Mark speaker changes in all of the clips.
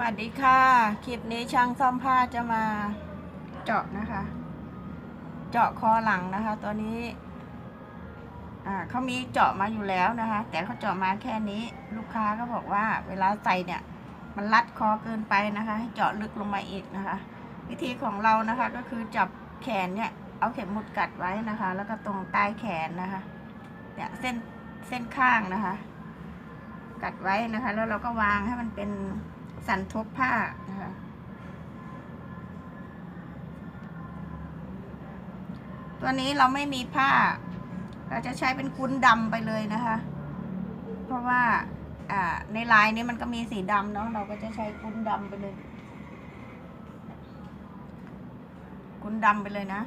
Speaker 1: วัสดีค่ะ คลิปนี้ช่างซ่อมผ้าจะมาเจาะนะคะ เจาะคอหลังนะคะ ตัวนี้ อ่าเขามีเจาะมาอยู่แล้วนะคะ แต่เขาเจาะมาแค่นี้ ลูกค้าก็บอกว่า เวลาใส่เนี่ย มันรัดคอเกินไปนะคะ ให้เจาะลึกลงมาอีกนะคะ วิธีของเรานะคะ ก็คือจับแขนเนี่ย เอาเข็มหมุดกัดไว้นะคะ แล้วก็ตรงใต้แขนนะคะ เนี่ยเส้นเส้นข้างนะคะ กัดไว้นะคะ แล้วเราก็วางให้มันเป็น สันทบผ้านะคะตัวนี้เราไม่มีผ้า เราจะใช้เป็นกุ้นดำไปเลยนะคะ เพราะว่าอ่าในลายนี้มันก็มีสีดำเนาะเราก็จะใช้กุ้นดำไปเลยกุ้นดำไปเลยนะ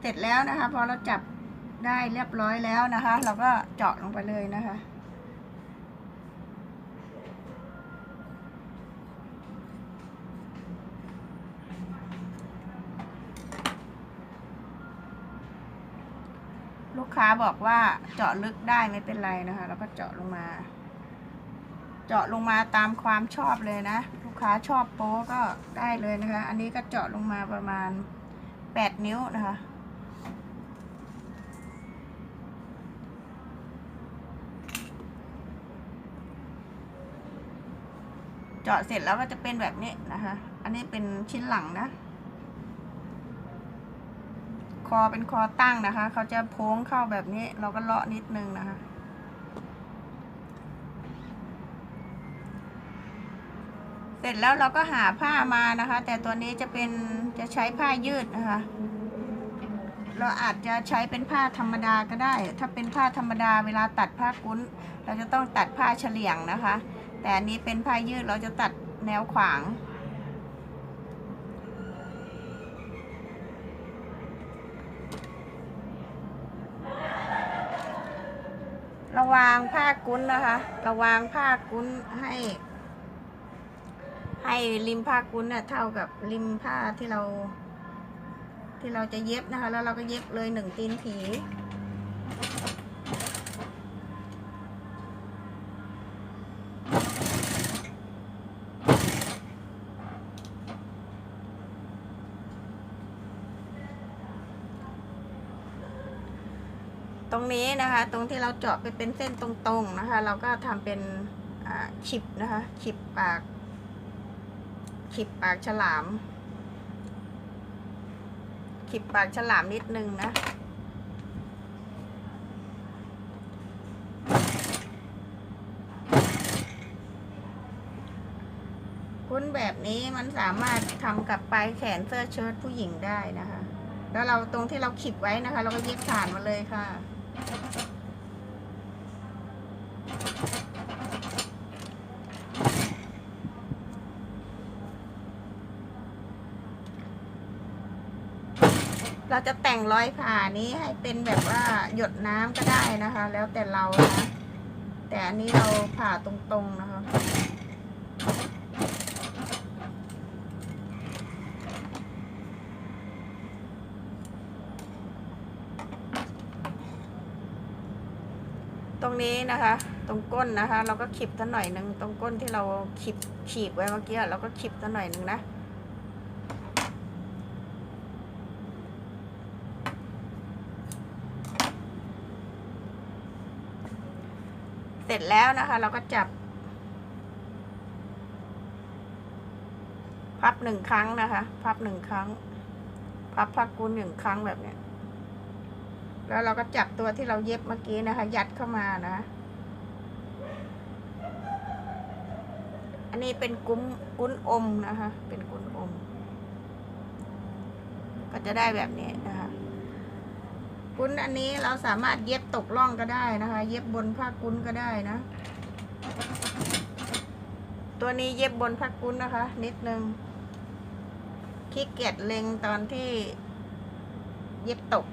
Speaker 1: เสร็จแล้วนะคะ พอเราจับได้เรียบร้อยแล้วนะคะ เราก็เจาะลงไปเลยนะคะ ค้าบอกว่าเจาะลึกได้ไม่เป็นไรนะคะ แล้วก็เจาะลงมา เจาะลงมาตามความชอบเลยนะ ลูกค้าชอบโป๊ก็ได้เลยนะคะ อันนี้ก็เจาะลงมาประมาณแปดนิ้วนะคะเจาะเสร็จแล้วก็จะเป็นแบบนี้นะคะ อันนี้เป็นชิ้นหลังนะ คอเป็นคอตั้งนะคะ เขาจะโพ้งเข้าแบบนี้ เราก็เลาะนิดนึงนะคะ เสร็จแล้วเราก็หาผ้ามานะคะ แต่ตัวนี้จะเป็นจะใช้ผ้ายืดนะคะ เราอาจจะใช้เป็นผ้าธรรมดาก็ได้ ถ้าเป็นผ้าธรรมดาเวลาตัดผ้ากุ้น เราจะต้องตัดผ้าเฉลียงนะคะ แต่อันนี้เป็นผ้ายืดเราจะตัดแนวขวาง วางผ้ากุ้นนะคะระวางผ้ากุ้นให้ ให้ริมผ้ากุ้นเนี่ยเท่ากับริมผ้าที่เรา ที่เราจะเย็บนะคะ แล้วเราก็เย็บเลยหนึ่งตีนผี ตรงนี้นะคะ ตรงที่เราเจาะไปเป็นเส้นตรงๆนะคะ เราก็ทำเป็นอ่าขิบนะคะขิบปากขิบปากฉลามขิบปากฉลามนิดนึงนะคุ้นแบบนี้มันสามารถทำกับปลายแขนเสื้อเชิ้ตผู้หญิงได้นะคะ แล้วเราตรงที่เราขิบไว้นะคะ เราก็เย็บผ่านมาเลยค่ะ เราจะแต่งรอยผ่านี้ให้เป็นแบบว่าหยดน้ำก็ได้นะคะ แล้วแต่เรานะแต่อันนี้เราผ่าตรงๆนะคะ นี้นะคะ ตรงก้นนะคะ เราก็ขีบสักหน่อยหนึ่งตรงก้นที่เราขีบขีบไว้เมื่อกี้เราก็ขีบสักหน่อยหนึ่งนะเสร็จแล้วนะคะ เราก็จับ พับหนึ่งครั้งนะคะ พับหนึ่งครั้ง พับพักกูนหนึ่งครั้งแบบเนี้ย แล้วเราก็จับตัวที่เราเย็บเมื่อกี้นะคะ ยัดเข้ามานะ อันนี้เป็นกุ้มกุ้นอมนะคะ เป็นกุ้นอม ก็จะได้แบบนี้นะคะกุ้นอันนี้เราสามารถเย็บตกล่องก็ได้นะคะ เย็บบนผ้ากุ้นก็ได้นะ ตัวนี้เย็บบนผ้ากุ้นนะคะ นิดนึงขี้เกียจเล็งตอนที่เย็บตก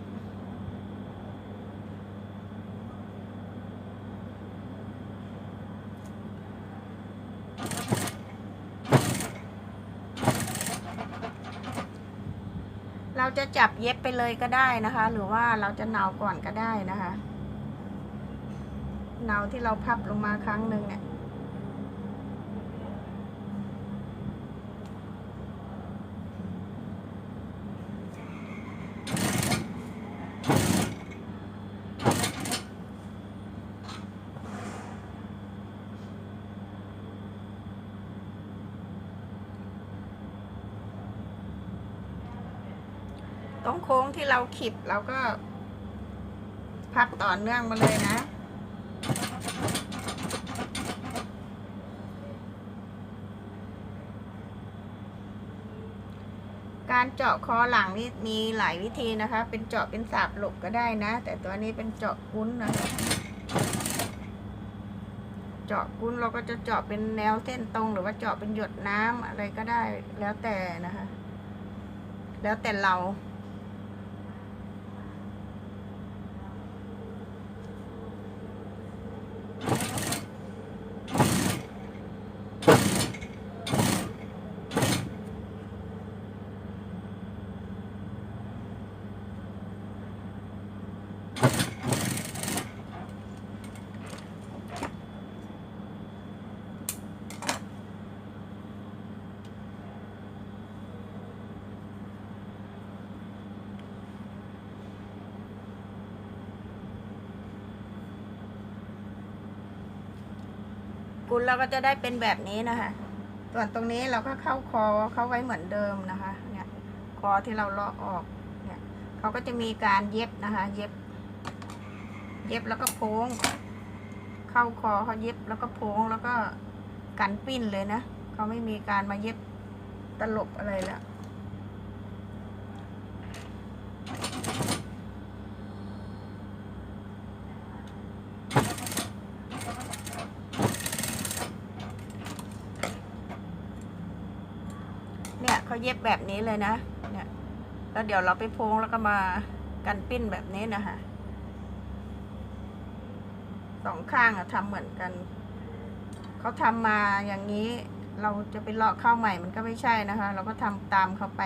Speaker 1: เราจะจับเย็บไปเลยก็ได้นะคะ หรือว่าเราจะเนาก่อนก็ได้นะคะ เนาที่เราพับลงมาครั้งหนึ่งเนี่ย ตรงโค้งที่เราขีดเราก็ พับต่อเนื่องมาเลยนะ การเจาะคอหลังนี่มีหลายวิธีนะคะ เป็นเจาะเป็นสาบหลบก็ได้นะ แต่ตัวนี้เป็นเจาะกุ้นนะคะเจาะกุ้นเราก็จะเจาะเป็นแนวเส้นตรงหรือว่าเจาะเป็นหยดน้ำอะไรก็ได้แล้วแต่นะคะ แล้วแต่เรา กุลเราก็จะได้เป็นแบบนี้นะคะ ส่วนตรงนี้เราก็เข้าคอเข้าไว้เหมือนเดิมนะคะ เนี่ยคอที่เราเลาะออก เนี่ยเขาก็จะมีการเย็บนะคะ เย็บ เย็บแล้วก็โพ้ง เข้าคอเขาเย็บแล้วก็โพ้งแล้วก็กันปิ้นเลยนะเขาไม่มีการมาเย็บตลบอะไรแล้ว เขาเย็บแบบนี้เลยนะ เนี่ย แล้วเดี๋ยวเราไปโพงแล้วก็มากันปิ้นแบบนี้นะคะสองข้างอะทำเหมือนกัน เขาทำมาอย่างนี้ เราจะไปเลาะข้าวใหม่มันก็ไม่ใช่นะคะ เราก็ทำตามเขาไป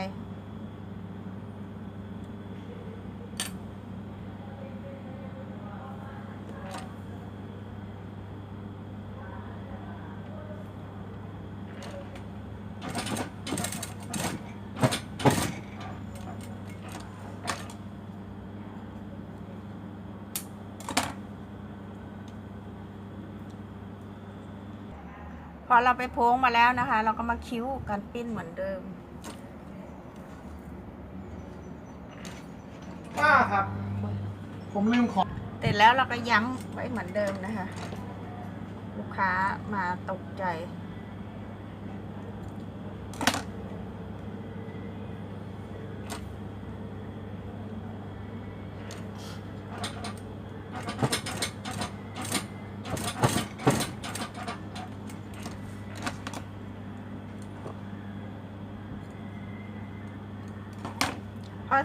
Speaker 1: พอเราไปโพ้งมาแล้วนะคะ เราก็มาคิ้วกันปิ้นเหมือนเดิม
Speaker 2: ป้าครับ ผมลืมของ
Speaker 1: เสร็จแล้วเราก็ย้ำไว้เหมือนเดิมนะคะ ลูกค้ามาตกใจ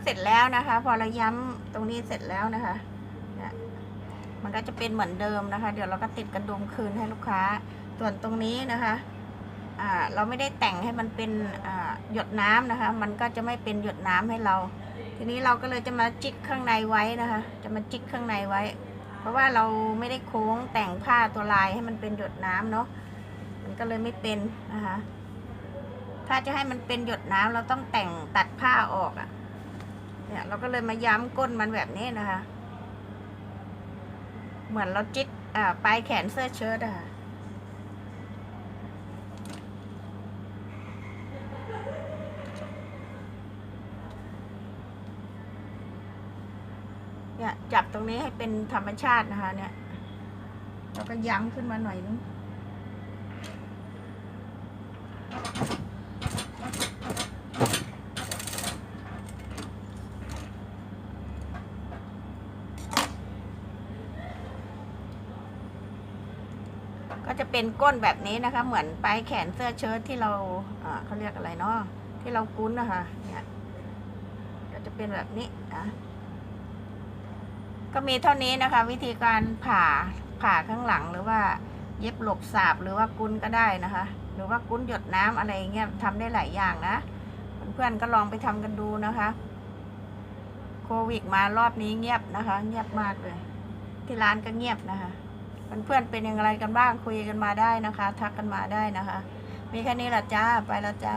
Speaker 1: เสร็จแล้วนะคะ พอเราย้ำตรงนี้เสร็จแล้วนะคะเนี่ยมันก็จะเป็นเหมือนเดิมนะคะ เดี๋ยวเราก็ติดกระดุมคืนให้ลูกค้า ส่วนตรงนี้นะคะอ่าเราไม่ได้แต่งให้มันเป็นหยดน้ำนะคะ มันก็จะไม่เป็นหยดน้ำให้เรา ทีนี้เราก็เลยจะมาจิกข้างในไว้นะคะ จะมาจิกข้างในไว้ เพราะว่าเราไม่ได้โค้งแต่งผ้าตัวลายให้มันเป็นหยดน้ำเนาะ มันก็เลยไม่เป็นนะคะ ถ้าจะให้มันเป็นหยดน้ำเราต้องแต่งตัดผ้าออกอะ่ะ เนี่ยเราก็เลยมาย้ำก้นมันแบบนี้นะคะ เหมือนเราจิกอ่าปลายแขนเสื้อเชิ้ตอะค่ะเนี่ยจับตรงนี้ให้เป็นธรรมชาตินะคะ เนี่ยแล้วก็ย้ำขึ้นมาหน่อยนึง ก็จะเป็นก้นแบบนี้นะคะ เหมือนปลายแขนเสื้อเชิ้ตที่เราเขาเรียกอะไรเนาะที่เรากุ้นนะคะเนี่ยก็จะเป็นแบบนี้นะก็มีเท่านี้นะคะ วิธีการผ่าผ่าข้างหลังหรือว่าเย็บหลบสาบหรือว่ากุ้นก็ได้นะคะ หรือว่ากุ้นหยดน้ำอะไรเงี้ยทำได้หลายอย่างนะ เพื่อนๆก็ลองไปทำกันดูนะคะโควิดมารอบนี้เงียบนะคะ เงียบมากเลย ที่ร้านก็เงียบนะคะ เพื่อนๆเป็นอย่างไรกันบ้างคุยกันมาได้นะคะ ทักกันมาได้นะคะ มีแค่นี้แหละจ้าไปแล้วจ้า